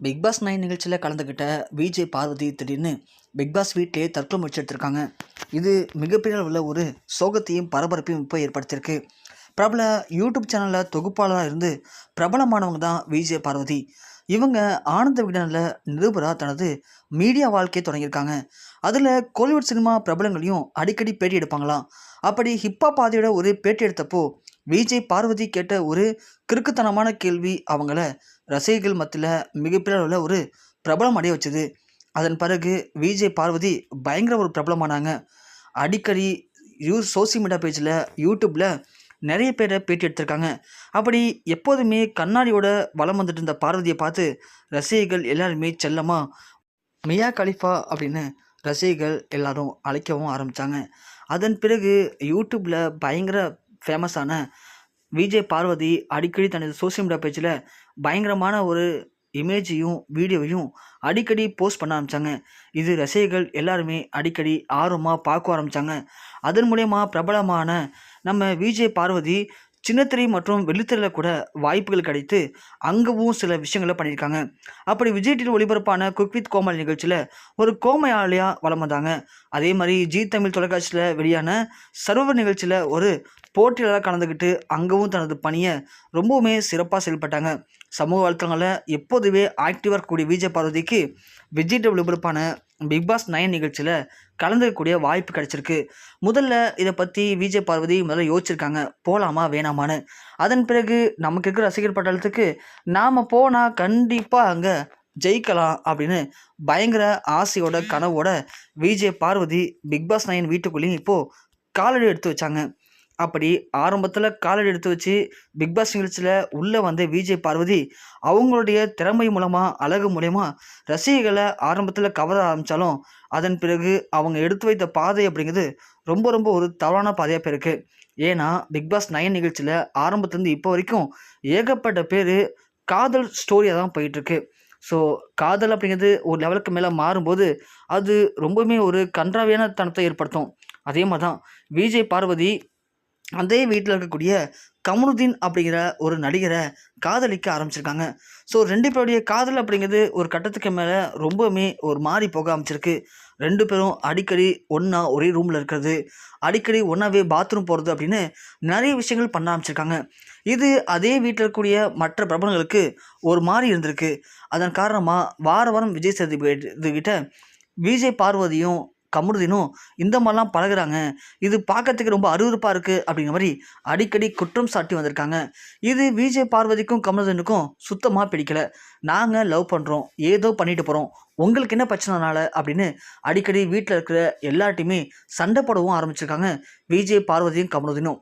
Big pass nine நிகழ்ச்சியில் கலந்துக்கிட்ட விஜய் பார்வதி திடீர்னு big pass வீட்டிலேயே தற்கொலை முயற்சி எடுத்திருக்காங்க. இது மிகப்பெரிய அளவில் ஒரு சோகத்தையும் பரபரப்பையும் இப்போ ஏற்படுத்தியிருக்கு. பிரபல யூடியூப் சேனலில் தொகுப்பாளராக இருந்து பிரபலமானவங்க தான் விஜய் பார்வதி. இவங்க ஆனந்த விகடனில் நிருபராக தனது மீடியா வாழ்க்கையை தொடங்கியிருக்காங்க. அதில் கோலிவுட் சினிமா பிரபலங்களையும் அடிக்கடி பேட்டி எடுப்பாங்களாம் அப்படி ஹிப்பா பாதியோட ஒரு பேட்டி எடுத்தப்போ விஜய் பார்வதி கேட்ட ஒரு கிறுக்குத்தனமான கேள்வி அவங்கள ரசிகர்கள் மத்தியில் மிகப்பெரிய அளவில் ஒரு பிரபலம் அடைய வச்சது. அதன் பிறகு விஜய் பார்வதி பயங்கர ஒரு பிரபலமானாங்க. அடிக்கடி யூ சோசியல் மீடியா பேஜில் யூடியூப்பில் நிறைய பேரை பேட்டி எடுத்திருக்காங்க. அப்படி எப்போதுமே கண்ணாடியோட வலம் வந்துட்டு இருந்த பார்வதியை பார்த்து ரசிகர்கள் எல்லாருமே செல்லமாக மியா கலிஃபா அப்படின்னு ரசிகர்கள் எல்லாரும் அழைக்கவும் ஆரம்பித்தாங்க அதன் பிறகு யூடியூப்பில் பயங்கர ஃபேமஸான விஜய் பார்வதி அடிக்கடி தனது சோசியல் மீடியா பேஜில் பயங்கரமான ஒரு இமேஜையும் வீடியோவையும் அடிக்கடி போஸ்ட் பண்ண ஆரம்பித்தாங்க இது ரசிகர்கள் எல்லாருமே அடிக்கடி ஆர்வமாக பார்க்க ஆரம்பித்தாங்க அதன் மூலயமா பிரபலமான நம்ம விஜய் பார்வதி சின்னத்திரை மற்றும் வெள்ளித்திரையில் கூட வாய்ப்புகள் கிடைத்து அங்கவும் சில விஷயங்களை பண்ணியிருக்காங்க. அப்படி விஜய் டிவி ஒளிபரப்பான குக் வித் கோமல் நிகழ்ச்சியில் ஒரு கோமையாளியாக வளம் வந்தாங்க. அதே மாதிரி ஜி தமிழ் தொலைக்காட்சியில் வெளியான சர்வ நிகழ்ச்சியில் ஒரு போட்டியாளராக கலந்துக்கிட்டு அங்கவும் தனது பணியை ரொம்பவுமே சிறப்பாக செயல்பட்டாங்க. சமூக வலைத்தளங்களில் எப்போதுமே ஆக்டிவாக இருக்கக்கூடிய விஜய் பார்வதிக்கு விஜய் டிவி ஒளிபரப்பான பிக் பாஸ் நயன் நிகழ்ச்சியில் கலந்துக்கக்கூடிய வாய்ப்பு கிடைச்சிருக்கு. முதல்ல இதை பற்றி விஜய் பார்வதி முதல்ல யோசிச்சிருக்காங்க. போகலாமா வேணாமான்னு. அதன் பிறகு நமக்கு இருக்கிற ரசிகர் பட்டாளத்துக்கு நாம் போனால் கண்டிப்பாக அங்கே ஜெயிக்கலாம் அப்படின்னு பயங்கர ஆசையோட கனவோட Vijay Parvathi Bigg Boss nine வீட்டுக்குள்ளேயும் இப்போது காலடி எடுத்து வச்சாங்க. அப்படி ஆரம்பத்தில் காலடி எடுத்து வச்சு பிக்பாஸ் நிகழ்ச்சியில் உள்ளே வந்த விஜய் பார்வதி அவங்களுடைய திறமை மூலமாக அழகு மூலயமா ரசிகர்களை ஆரம்பத்தில் கவர ஆரம்பித்தாலும் அதன் பிறகு அவங்க எடுத்து வைத்த பாதை அப்படிங்கிறது ரொம்ப ரொம்ப ஒரு தவறான பாதையாக போயிருக்கு. ஏன்னா பிக்பாஸ் நயன் நிகழ்ச்சியில் ஆரம்பத்துலேருந்து இப்போ வரைக்கும் ஏகப்பட்ட பேர் காதல் ஸ்டோரியாக தான் போயிட்டுருக்கு. ஸோ காதல் அப்படிங்கிறது ஒரு லெவலுக்கு மேலே மாறும்போது அது ரொம்பவுமே ஒரு கன்றாவியான தனத்தை ஏற்படுத்தும். அதே மாதிரி தான் விஜய் பார்வதி அதே வீட்டில் இருக்கக்கூடிய கமருதீன் அப்படிங்கிற ஒரு நடிகரை காதலிக்க ஆரம்பிச்சிருக்காங்க. ஸோ ரெண்டு பேருடைய காதல் அப்படிங்கிறது ஒரு கட்டத்துக்கு மேலே ரொம்பவுமே ஒரு மாறி போக ஆரம்பிச்சிருக்கு. ரெண்டு பேரும் அடிக்கடி ஒன்றா ஒரே ரூமில் இருக்கிறது அடிக்கடி ஒன்றாவே பாத்ரூம் போகிறது அப்படின்னு நிறைய விஷயங்கள் பண்ண ஆரம்பிச்சிருக்காங்க. இது அதே வீட்டில் இருக்கக்கூடிய மற்ற பிரபலங்களுக்கு ஒரு மாதிரி இருந்திருக்கு. அதன் காரணமாக வார வாரம் விஜய் சேதுபதி கிட்ட விஜய் பார்வதியும் கமருதீனும் இந்த மாதிரிலாம் பழகுறாங்க. இது பார்க்கறதுக்கு ரொம்ப அருவருப்பாக இருக்குது அப்படிங்கிற மாதிரி அடிக்கடி குற்றம் சாட்டி வந்திருக்காங்க. இது விஜய் பார்வதிக்கும் கமருதீனுக்கும் சுத்தமாக பிடிக்கல. நாங்கள் லவ் பண்ணுறோம் ஏதோ பண்ணிட்டு போகிறோம் உங்களுக்கு என்ன பிரச்சனைனால அப்படின்னு அடிக்கடி வீட்டில் இருக்கிற எல்லாட்டையுமே சண்டை போடவும் ஆரம்பிச்சிருக்காங்க விஜய் பார்வதியும் கமருதீனும்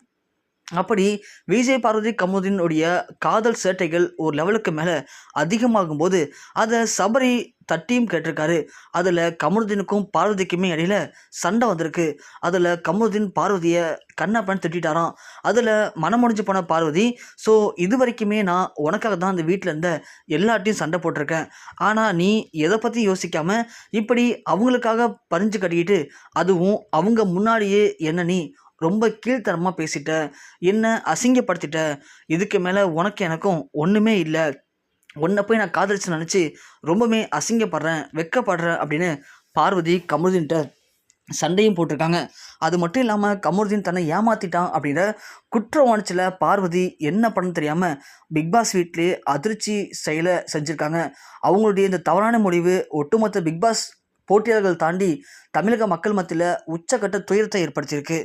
அப்படி விஜய் பார்வதி கமுதினுடைய காதல் சேட்டைகள் ஒரு லெவலுக்கு மேலே அதிகமாகும் போது அதை சபரி தட்டியும் கேட்டிருக்காரு. அதில் கமருதீனுக்கும் பார்வதிக்குமே இடையில சண்டை வந்திருக்கு. அதில் கமருதீன் பார்வதியை கண்ணப்பன் திட்டாராம் அதில் மனமுடிஞ்சு போன பார்வதி ஸோ இது வரைக்குமே நான் உனக்காக தான் அந்த வீட்டில் இருந்த எல்லாட்டையும் சண்டை போட்டிருக்கேன். ஆனால் நீ எதை பற்றி யோசிக்காமல் இப்படி அவங்களுக்காக பறிஞ்சு கட்டிக்கிட்டு அதுவும் அவங்க முன்னாடியே என்ன நீ ரொம்ப கீழ்த்தரமாக பேசிட்ட என்ன அசிங்கப்படுத்திட்ட? இதுக்கு மேலே உனக்கு எனக்கும் ஒன்றுமே இல்லை. உன்னை போய் நான் காதலிச்சு நினச்சி ரொம்பவுமே அசிங்கப்படுறேன் வெக்கப்படுறேன் அப்படின்னு பார்வதி கமருதீன்கிட்ட சண்டையும் போட்டிருக்காங்க. அது மட்டும் இல்லாமல் கமருதீன் தன்னை ஏமாத்திட்டான் அப்படின்ற குற்ற உணர்ச்சியில் பார்வதி என்ன பண்ண தெரியாமல் பிக்பாஸ் வீட்லேயே அதிர்ச்சி செயலை செஞ்சுருக்காங்க. அவங்களுடைய இந்த தவறான முடிவு ஒட்டுமொத்த பிக்பாஸ் போட்டியாளர்கள் தாண்டி தமிழக மக்கள் மத்தியில் உச்சக்கட்ட துயரத்தை ஏற்படுத்தியிருக்கு.